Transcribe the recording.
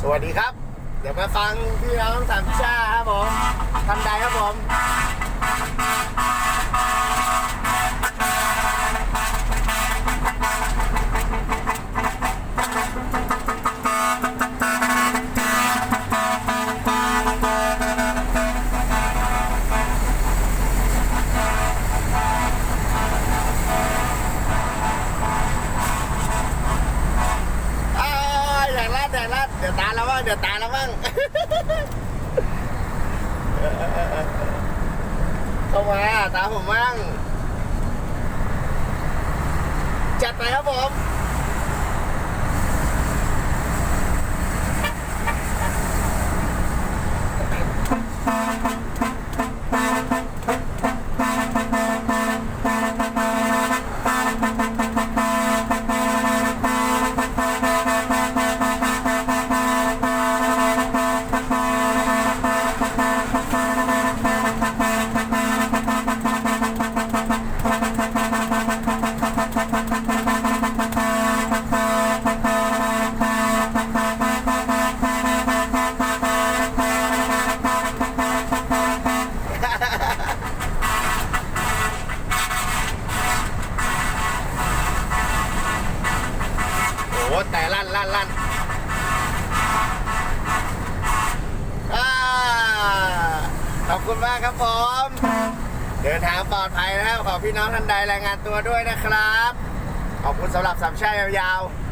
สวัสดีครับ เดี๋ยวมาฟังพี่น้องสามชาครับผมทันใดครับผม อ้าวอยากลัดอยากลัด เดี๋ยวตาแล้วบ้างเดี๋ยวตาแล้วบ้างเข้ามาตาผมบ้างจัดไปครับผม โอ้แต่ลั่นลั่นลั่นอ่า ขอบคุณมากครับผม เดินทางปลอดภัยนะครับ ขอพี่น้องท่านใดรายงานตัวด้วยนะครับ ขอบคุณสำหรับสามชาติยาวๆ